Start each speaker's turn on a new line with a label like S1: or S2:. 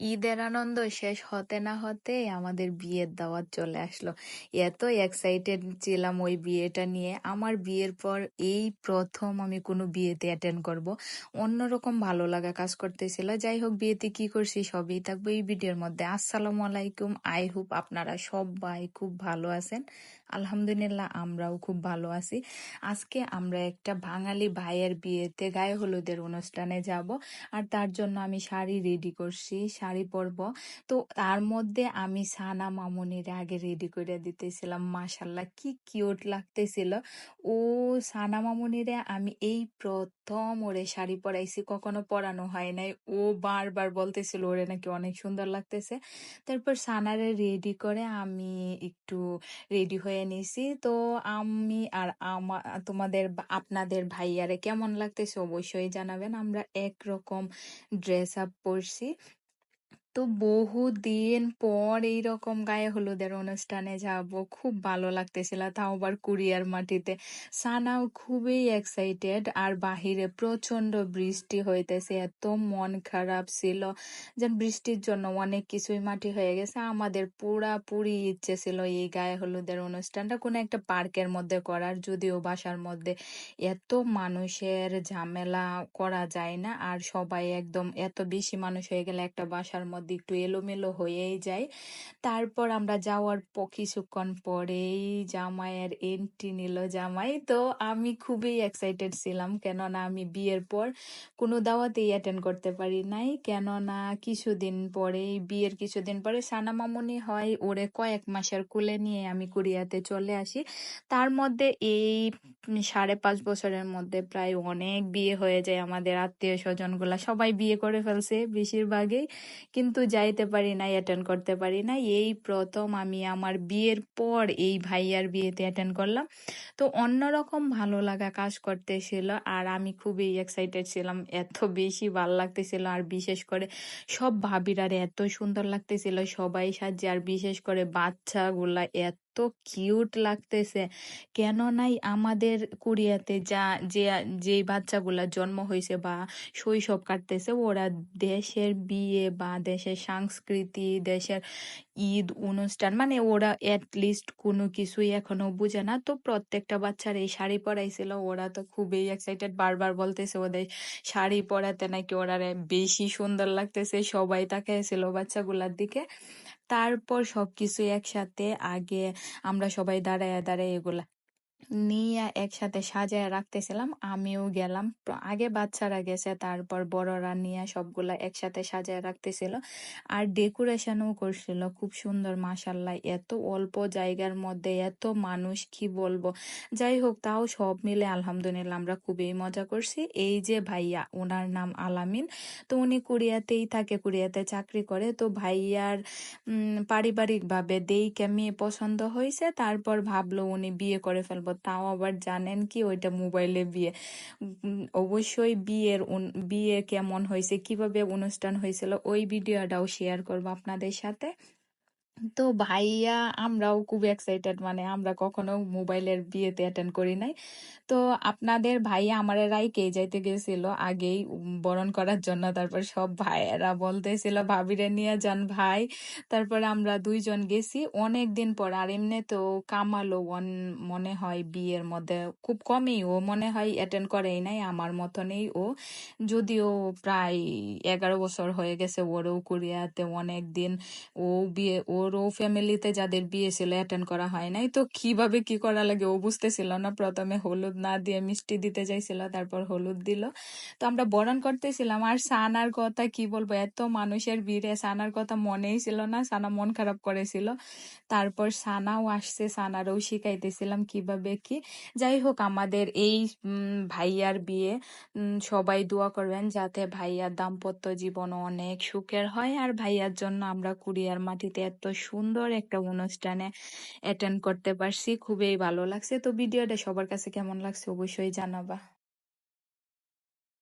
S1: ঈদের আনন্দ শেষ হতে না হতেই আমাদের বিয়ের দাওয়াত চলে আসলো। এত এক্সাইটেড ছিলাম ওই বিয়েটা নিয়ে। আমার বিয়ের পর এই প্রথম আমি কোনো বিয়েতে অ্যাটেন্ড করব। অন্যরকম ভালো লাগা কাজ করতেছিল। যাই হোক, বিয়েতে কি করছি সবই থাকব এই ভিডিওর মধ্যে। আসসালামু আলাইকুম। আই হোপ আপনারা সবাই খুব ভালো আছেন। আলহামদুলিল্লাহ, আমরাও খুব ভালো আছি। আজকে আমরা একটা বাঙালি ভাইয়ের বিয়েতে গায়ে হলুদের অনুষ্ঠানে যাব আর তার জন্য আমি শাড়ি রেডি করছি, শাড়ি পরব। তো তার মধ্যে আমি সানা মামুনির আগে রেডি করে দিতেছিলাম মাসাল্লাহ কি কিউট লাগতেছিল। ও সানা মামুনিরে আমি এই প্রথম ওরে শাড়ি পরাইছি, কখনো পরানো হয় নাই। ও বারবার বলতেছিল ওরে নাকি অনেক সুন্দর লাগতেছে। তারপর সানারে রেডি করে আমি একটু রেডি হয়ে নিছি তো আমি আর আমার তোমাদের আপনাদের ভাইয়ারে কেমন লাগতেছে অবশ্যই জানাবেন। আমরা একরকম ড্রেস আপ পরছি। তো বহুদিন পর এইরকম গায়ে হলুদের অনুষ্ঠানে যাব। খুব ভালো লাগতেছিল তাও আবার কুরিয়ার মাটিতে। সানাও খুবই এক্সাইটেড আর বাহিরে প্রচণ্ড বৃষ্টি হইতেছে, এত মন খারাপ ছিল যে বৃষ্টির জন্য অনেক কিছুই মাটি হয়ে গেছে। আমাদের পুরাপুরি ইচ্ছে ছিল এই গায়ে হলুদের অনুষ্ঠানটা কোনো একটা পার্কের মধ্যে করার, যদিও বাসার মধ্যে এত মানুষের ঝামেলা করা যায় না, আর সবাই একদম এত বেশি মানুষ হয়ে গেলে একটা বাসার মধ্যে মধ্যে একটু এলোমেলো হয়েই যায়। তারপর আমরা যাওয়ার কিছুক্ষণ পরেই জামাইয়ের এন্ট্রি নিল জামাই। তো আমি খুবই এক্সাইটেড ছিলাম, কেননা আমি বিয়ের পর কোনো দাওয়াতেই অ্যাটেন্ড করতে পারি নাই। কেননা কিছুদিন পরেই, বিয়ের কিছুদিন পরে সানা মামুনি হয়, ওরে কয়েক মাসের কুলে নিয়ে আমি কুরিয়াতে চলে আসি। তার মধ্যে এই সাড়ে পাঁচ বছরের মধ্যে প্রায় অনেক বিয়ে হয়ে যায় আমাদের আত্মীয় স্বজনগুলা সবাই বিয়ে করে ফেলছে বেশিরভাগই। কিন্তু কিন্তু যাইতে পারি নাই অ্যাটেন্ড করতে পারি না এই প্রথম আমি আমার বিয়ের পর এই ভাইয়ার বিয়েতে অ্যাটেন্ড করলাম। তো অন্যরকম ভালো লাগা কাজ করতেছিল আর আমি খুবই এক্সাইটেড ছিলাম, এত বেশি ভালো লাগতেছিল আর বিশেষ করে সব ভাবিরারে এত সুন্দর লাগতেছিল, সবাই সাজে আর বিশেষ করে বাচ্চাগুলা এত এত কিউট লাগতেছে। কেন নাই আমাদের কোরিয়াতে যা, যে যে বাচ্চাগুলা জন্ম হয়েছে বা শৈশব কাটতেছে, ওরা দেশের বিয়ে বা দেশের সংস্কৃতি, দেশের ঈদ, অনুষ্ঠান মানে ওরা লিস্ট কোনো কিছুই এখনও বুঝে না। তো প্রত্যেকটা বাচ্চার এই শাড়ি পরাইছিল, ওরা তো খুবই এক্সাইটেড বারবার বলতেছে ওদের শাড়ি পরাতে নাকি ওরা বেশি সুন্দর লাগতেছে। সবাই তাকাইছিল বাচ্চাগুলার দিকে। তারপর সবকিছু একসাথে আগে আমরা সবাই দাঁড়ায় দাঁড়ায় এগুলা নিয়ে একসাথে সাজায় রাখতেছিলাম। আমিও গেলাম। আগে বাচ্চারা গেছে, তারপর বড়রা নিয়ে সবগুলা একসাথে সাজায় রাখতেছিল। আর ডেকোরেশনও করছিল। খুব সুন্দর মাসাল্লাহ এত অল্প জায়গার মধ্যে এত মানুষ, কি বলব? যাই হোক, তাও সব মিলে আলহামদুলিল্লাহ আমরা খুবই মজা করছি। এই যে ভাইয়া, ওনার নাম আলামিন। তো উনি কুড়িয়াতেই থাকে কুড়িয়াতে চাকরি করে। তো ভাইয়ার পারিবারিকভাবে দেই মেয়ে পছন্দ হয়েছে তারপর ভাবলো উনি বিয়ে করে ফেলব। তাও আবার জানেন কি ওইটা মোবাইলে বিয়ে। অবশ্যই বিয়ের বিয়ে কেমন হয়েছে, কীভাবে অনুষ্ঠান হয়েছিল, ওই ভিডিওটাও শেয়ার করব আপনাদের সাথে। তো ভাইয়া আমরাও খুব এক্সাইটেড মানে আমরা কখনো মোবাইলের বিয়েতে অ্যাটেন্ড করি নাই। তো আপনাদের ভাইয়া আমার রাইকে যাইতে গেছিল আগেই বরণ করার জন্য। তারপর সব ভাইয়েরা বলতেছিল, ভাবিরে নিয়ে যান ভাই। তারপরে আমরা দুইজন গেছি। অনেক দিন পর, আর এমনি তো কামালো মনে হয় বিয়ের মধ্যে, খুব কমই। ও মনে হয় অ্যাটেন্ড করেই নাই, আমার মতনই ও। যদিও প্রায় এগারো বছর হয়ে গেছে ওরও কোরিয়াতে অনেক দিন ও বিয়ে, ওর ও ফ্যামিলিতে যাদের বিয়ে ছিল অ্যাটেন্ড করা হয় নাই, তো কীভাবে কি করা লাগে? ও বুঝতেছিল না। প্রথমে হলুদ না দিয়ে মিষ্টি দিতে চাইছিল, তারপর হলুদ দিল। তো আমরা বরণ করতেছিলাম। আর সানার কথা কি বলব? এত মানুষের ভিড়ে সানার কথা মনেই ছিল না। সানা মন খারাপ করেছিল। তারপর সানাও আসছে, সানারও শিখাইতেছিলাম কীভাবে কি। যাই হোক, আমাদের এই ভাইয়ার বিয়ে সবাই দোয়া করবেন যাতে ভাইয়ার দাম্পত্য জীবন অনেক সুখের হয়। আর ভাইয়ার জন্য আমরা কুড়িয়ার মাটিতে এত সুন্দর একটা অনুষ্ঠানে অ্যাটেন্ড করতে পারছি। খুবই ভালো লাগছে। তো ভিডিওটা সবার কাছে কেমন লাগছে অবশ্যই জানাবা।